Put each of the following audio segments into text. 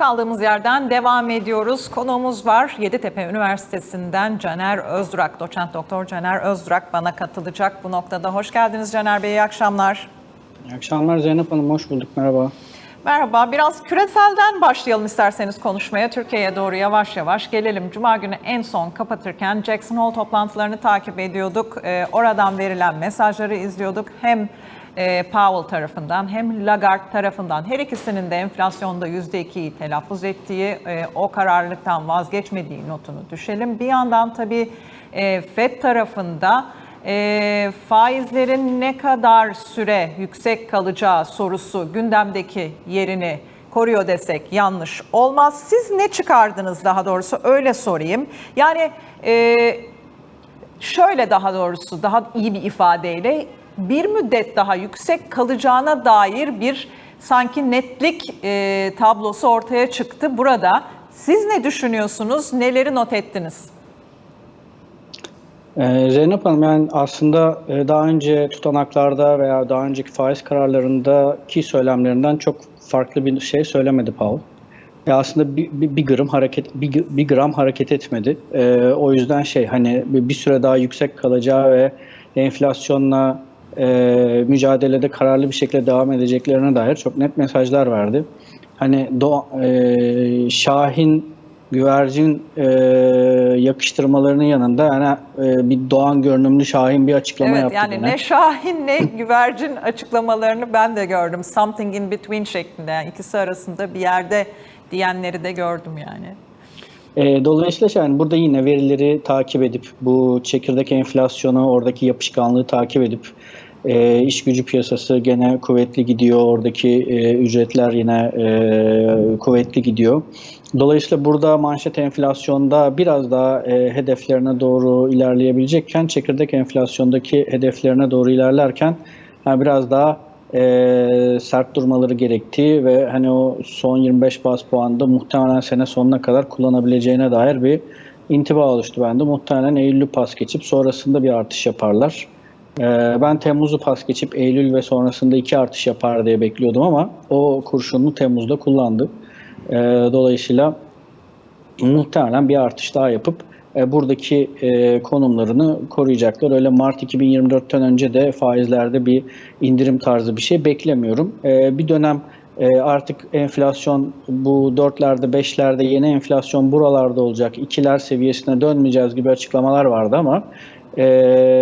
Kaldığımız yerden devam ediyoruz. Konuğumuz var. Yeditepe Üniversitesi'nden Caner Özdurak, doçent doktor Caner Özdurak bana katılacak bu noktada. Hoş geldiniz Caner Bey, iyi akşamlar. İyi akşamlar Zeynep Hanım, hoş bulduk. Merhaba. Merhaba, biraz küreselden başlayalım isterseniz konuşmaya. Türkiye'ye doğru yavaş yavaş gelelim. Cuma günü en son kapatırken Jackson Hole toplantılarını takip ediyorduk. Ee, oradan verilen mesajları izliyorduk. Hem e, Powell tarafından hem Lagarde tarafından her ikisinin de enflasyonda %2'yi telaffuz ettiği, e, o kararlılıktan vazgeçmediği notunu düşelim. Bir yandan tabii e, FED tarafında faizlerin ne kadar süre yüksek kalacağı sorusu gündemdeki yerini koruyor desek yanlış olmaz. Siz ne çıkardınız daha doğrusu öyle sorayım. Yani e, şöyle daha doğrusu daha iyi bir ifadeyle bir müddet daha yüksek kalacağına dair bir sanki netlik e, tablosu ortaya çıktı burada. Siz ne düşünüyorsunuz? Neleri not ettiniz? Ee, Zeynep Hanım, yani aslında e, daha önce tutanaklarda veya daha önceki faiz kararlarındaki söylemlerinden çok farklı bir şey söylemedi Powell. Ya aslında bir, bir, bir gram hareket bir, bir gram hareket etmedi. Ee, o yüzden şey hani bir, bir süre daha yüksek kalacağı ve enflasyonla e, mücadelede kararlı bir şekilde devam edeceklerine dair çok net mesajlar verdi. Hani doğa, e, Şahin güvercin e, yakıştırmalarının yanında yani e, bir Doğan görünümlü Şahin bir açıklama Evet yaptı. yani gene. ne Şahin ne güvercin açıklamalarını ben de gördüm. Something in between şeklinde yani ikisi arasında bir yerde diyenleri de gördüm yani. E, dolayısıyla yani burada yine verileri takip edip bu çekirdek enflasyonu oradaki yapışkanlığı takip edip e, iş gücü piyasası gene kuvvetli gidiyor. Oradaki e, ücretler yine e, kuvvetli gidiyor. Dolayısıyla burada manşet enflasyonda biraz daha e, hedeflerine doğru ilerleyebilecekken çekirdek enflasyondaki hedeflerine doğru ilerlerken yani biraz daha e, sert durmaları gerektiği ve hani o son 25 bas puanda muhtemelen sene sonuna kadar kullanabileceğine dair bir intiba oluştu bende. Muhtemelen Eylül'ü pas geçip sonrasında bir artış yaparlar. E, ben Temmuz'u pas geçip Eylül ve sonrasında iki artış yapar diye bekliyordum ama o kurşununu Temmuz'da kullandı. E, dolayısıyla muhtemelen bir artış daha yapıp e, buradaki e, konumlarını koruyacaklar. Öyle Mart 2024'ten önce de faizlerde bir indirim tarzı bir şey beklemiyorum. E, bir dönem artık enflasyon bu dörtlerde, beşlerde yeni enflasyon buralarda olacak. ikiler seviyesine dönmeyeceğiz gibi açıklamalar vardı ama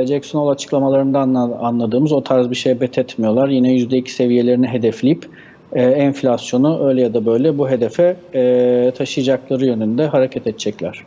Jackson Hole açıklamalarından anladığımız o tarz bir şey bet etmiyorlar. Yine %2 seviyelerini hedefleyip enflasyonu öyle ya da böyle bu hedefe taşıyacakları yönünde hareket edecekler.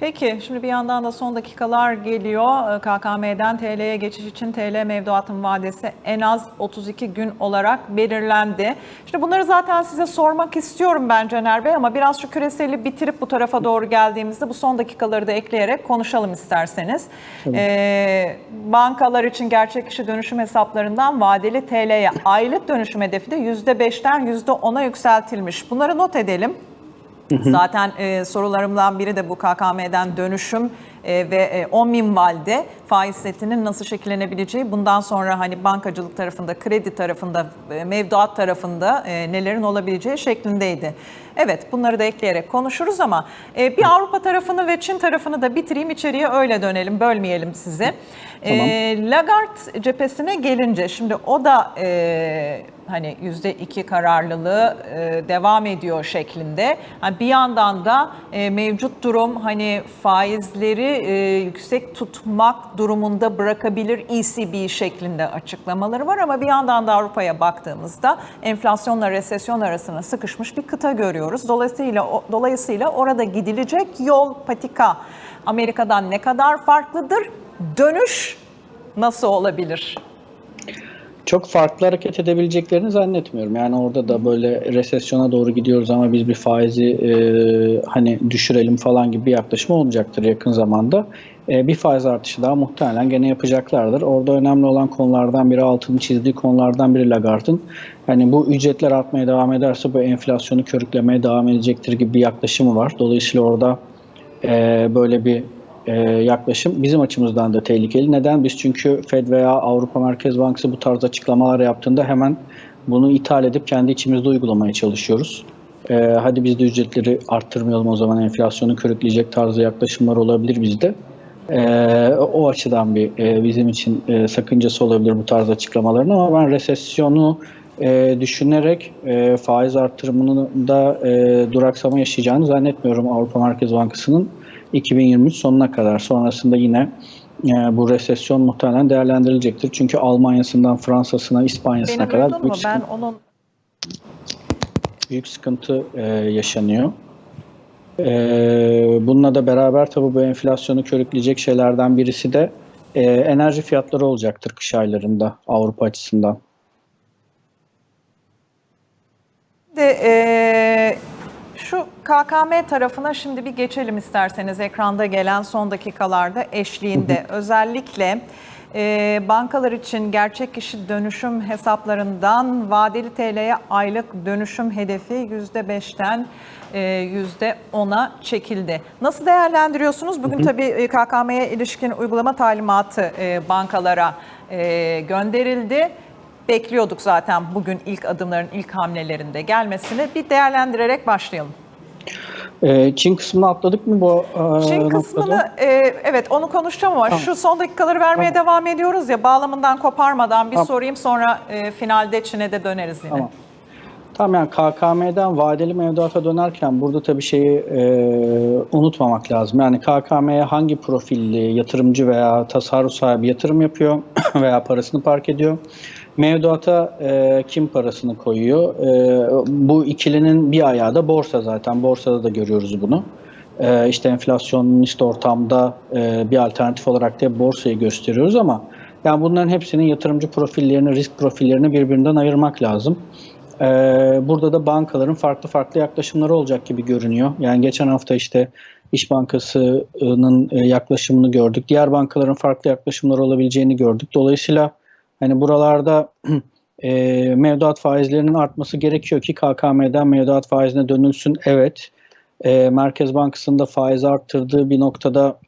Peki şimdi bir yandan da son dakikalar geliyor. Ee, KKM'den TL'ye geçiş için TL mevduatın vadesi en az 32 gün olarak belirlendi. Şimdi bunları zaten size sormak istiyorum ben Caner Bey ama biraz şu küreseli bitirip bu tarafa doğru geldiğimizde bu son dakikaları da ekleyerek konuşalım isterseniz. Ee, bankalar için gerçek kişi dönüşüm hesaplarından vadeli TL'ye aylık dönüşüm hedefi de %5'ten %10'a yükseltilmiş. Bunları not edelim. Zaten e, sorularımdan biri de bu KKM'den dönüşüm e, ve e, 10 minvalde faiz setinin nasıl şekillenebileceği bundan sonra hani bankacılık tarafında, kredi tarafında, e, mevduat tarafında e, nelerin olabileceği şeklindeydi. Evet bunları da ekleyerek konuşuruz ama e, bir Avrupa tarafını ve Çin tarafını da bitireyim içeriye öyle dönelim, bölmeyelim sizi. Tamam. E, Lagarde cephesine gelince şimdi o da e, hani yüzde iki kararlılığı e, devam ediyor şeklinde. Yani bir yandan da e, mevcut durum hani faizleri e, yüksek tutmak durumunda bırakabilir ECB şeklinde açıklamaları var ama bir yandan da Avrupa'ya baktığımızda enflasyonla resesyon arasına sıkışmış bir kıta görüyoruz. Dolayısıyla dolayısıyla orada gidilecek yol patika Amerika'dan ne kadar farklıdır? Dönüş nasıl olabilir? Çok farklı hareket edebileceklerini zannetmiyorum. Yani orada da böyle resesyona doğru gidiyoruz ama biz bir faizi e, hani düşürelim falan gibi bir yaklaşım olmayacaktır yakın zamanda. E, bir faiz artışı daha muhtemelen gene yapacaklardır. Orada önemli olan konulardan biri altını çizdiği konulardan biri Lagarde'ın. Yani bu ücretler artmaya devam ederse bu enflasyonu körüklemeye devam edecektir gibi bir yaklaşımı var. Dolayısıyla orada e, böyle bir e, yaklaşım bizim açımızdan da tehlikeli. Neden? Biz çünkü Fed veya Avrupa Merkez Bankası bu tarz açıklamalar yaptığında hemen bunu ithal edip kendi içimizde uygulamaya çalışıyoruz. e, hadi biz de ücretleri arttırmayalım o zaman enflasyonu körükleyecek tarzı yaklaşımlar olabilir bizde. E, o açıdan bir e, bizim için e, sakıncası olabilir bu tarz açıklamaların ama ben resesyonu e, düşünerek e, faiz artırımının da e, duraksama yaşayacağını zannetmiyorum Avrupa Merkez Bankası'nın 2023 sonuna kadar. Sonrasında yine e, bu resesyon muhtemelen değerlendirilecektir. Çünkü Almanya'sından Fransa'sına, İspanya'sına Beni kadar duydun mu? büyük, Ben sıkıntı, onun büyük sıkıntı e, yaşanıyor. E, bununla da beraber tabii bu enflasyonu körükleyecek şeylerden birisi de e, enerji fiyatları olacaktır kış aylarında Avrupa açısından. de e, şu KKM tarafına şimdi bir geçelim isterseniz ekranda gelen son dakikalarda eşliğinde. Özellikle e, bankalar için gerçek kişi dönüşüm hesaplarından vadeli TL'ye aylık dönüşüm hedefi %5'ten e, %10'a çekildi. Nasıl değerlendiriyorsunuz? Bugün tabii e, KKM'ye ilişkin uygulama talimatı e, bankalara e, gönderildi. Bekliyorduk zaten bugün ilk adımların ilk hamlelerinde gelmesini. Bir değerlendirerek başlayalım. E, Çin kısmını atladık mı bu e, Çin noktada? kısmını e, evet onu konuşacağım ama şu son dakikaları vermeye devam ediyoruz ya bağlamından koparmadan bir Tamam. sorayım sonra e, finalde Çin'e de döneriz yine. Tamam. Tamam yani KKM'den vadeli mevduata dönerken burada tabii şeyi e, unutmamak lazım. Yani KKM'ye hangi profilli yatırımcı veya tasarruf sahibi yatırım yapıyor veya parasını park ediyor. Mevduata e, kim parasını koyuyor? E, bu ikilinin bir ayağı da borsa zaten. Borsada da görüyoruz bunu. E, işte enflasyonist ortamda e, bir alternatif olarak da borsayı gösteriyoruz ama yani bunların hepsinin yatırımcı profillerini, risk profillerini birbirinden ayırmak lazım. Ee, burada da bankaların farklı farklı yaklaşımları olacak gibi görünüyor. Yani geçen hafta işte İş Bankası'nın e, yaklaşımını gördük. Diğer bankaların farklı yaklaşımları olabileceğini gördük. Dolayısıyla hani buralarda e, mevduat faizlerinin artması gerekiyor ki KKM'den mevduat faizine dönülsün. Evet. E, Merkez Bankası'nda faiz arttırdığı bir noktada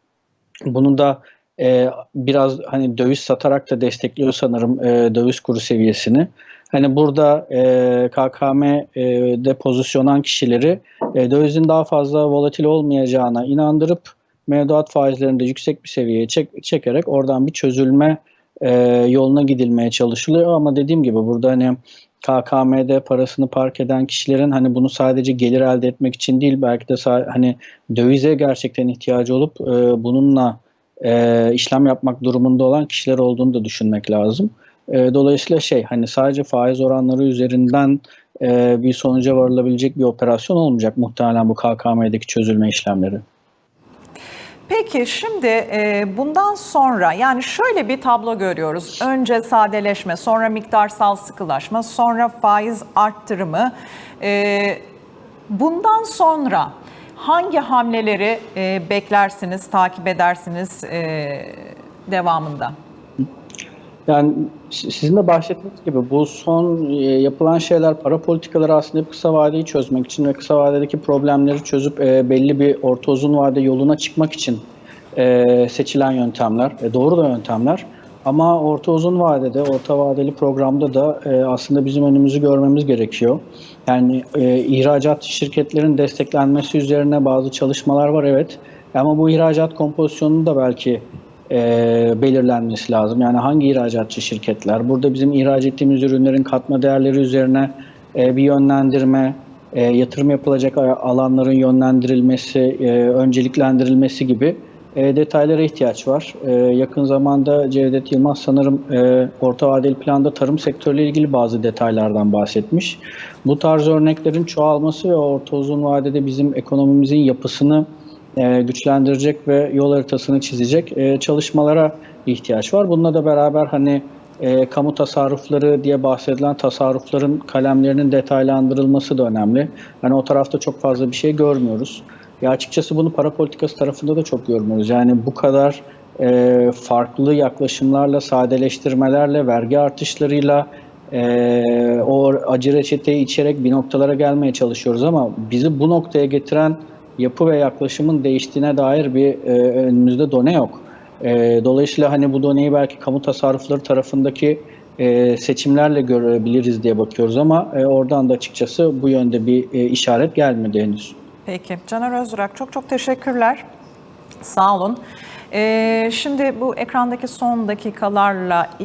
bunu da e, biraz hani döviz satarak da destekliyor sanırım e, döviz kuru seviyesini. Hani burada e, KKM'de pozisyonan kişileri e, dövizin daha fazla volatil olmayacağına inandırıp mevduat faizlerini de yüksek bir seviyeye çek, çekerek oradan bir çözülme e, yoluna gidilmeye çalışılıyor. Ama dediğim gibi burada hani KKM'de parasını park eden kişilerin hani bunu sadece gelir elde etmek için değil belki de hani dövize gerçekten ihtiyacı olup e, bununla e, işlem yapmak durumunda olan kişiler olduğunu da düşünmek lazım. E, dolayısıyla şey hani sadece faiz oranları üzerinden e, bir sonuca varılabilecek bir operasyon olmayacak muhtemelen bu KKM'deki çözülme işlemleri. Peki şimdi e, bundan sonra yani şöyle bir tablo görüyoruz. Önce sadeleşme, sonra miktarsal sıkılaşma, sonra faiz arttırımı. E, bundan sonra hangi hamleleri e, beklersiniz, takip edersiniz devamında? Yani si- sizin de bahsettiğiniz gibi bu son e, yapılan şeyler para politikaları aslında kısa vadeyi çözmek için ve kısa vadedeki problemleri çözüp e, belli bir orta uzun vade yoluna çıkmak için e, seçilen yöntemler. Doğru da yöntemler. Ama orta uzun vadede, orta vadeli programda da aslında bizim önümüzü görmemiz gerekiyor. Yani ihracat şirketlerin desteklenmesi üzerine bazı çalışmalar var evet. Ama bu ihracat kompozisyonunu da belki e, belirlenmesi lazım. Yani hangi ihracatçı şirketler? Burada bizim ihraç ettiğimiz ürünlerin katma değerleri üzerine e, bir yönlendirme, e, yatırım yapılacak alanların yönlendirilmesi, e, önceliklendirilmesi gibi e, detaylara ihtiyaç var. E, yakın zamanda Cevdet Yılmaz sanırım e, orta vadeli planda tarım sektörüyle ilgili bazı detaylardan bahsetmiş. Bu tarz örneklerin çoğalması ve orta uzun vadede bizim ekonomimizin yapısını e, güçlendirecek ve yol haritasını çizecek e, çalışmalara ihtiyaç var. Bununla da beraber hani e, kamu tasarrufları diye bahsedilen tasarrufların kalemlerinin detaylandırılması da önemli. Hani o tarafta çok fazla bir şey görmüyoruz. Ya açıkçası bunu para politikası tarafında da çok görmüyoruz. Yani bu kadar farklı yaklaşımlarla, sadeleştirmelerle, vergi artışlarıyla o acı reçeteyi içerek bir noktalara gelmeye çalışıyoruz ama bizi bu noktaya getiren yapı ve yaklaşımın değiştiğine dair bir e, önümüzde done yok. E, dolayısıyla hani bu doneyi belki kamu tasarrufları tarafındaki e, seçimlerle görebiliriz diye bakıyoruz ama e, oradan da açıkçası bu yönde bir e, işaret gelmedi henüz. Peki. Caner Özdurak çok çok teşekkürler. Sağ olun. Ee, şimdi bu ekrandaki son dakikalarla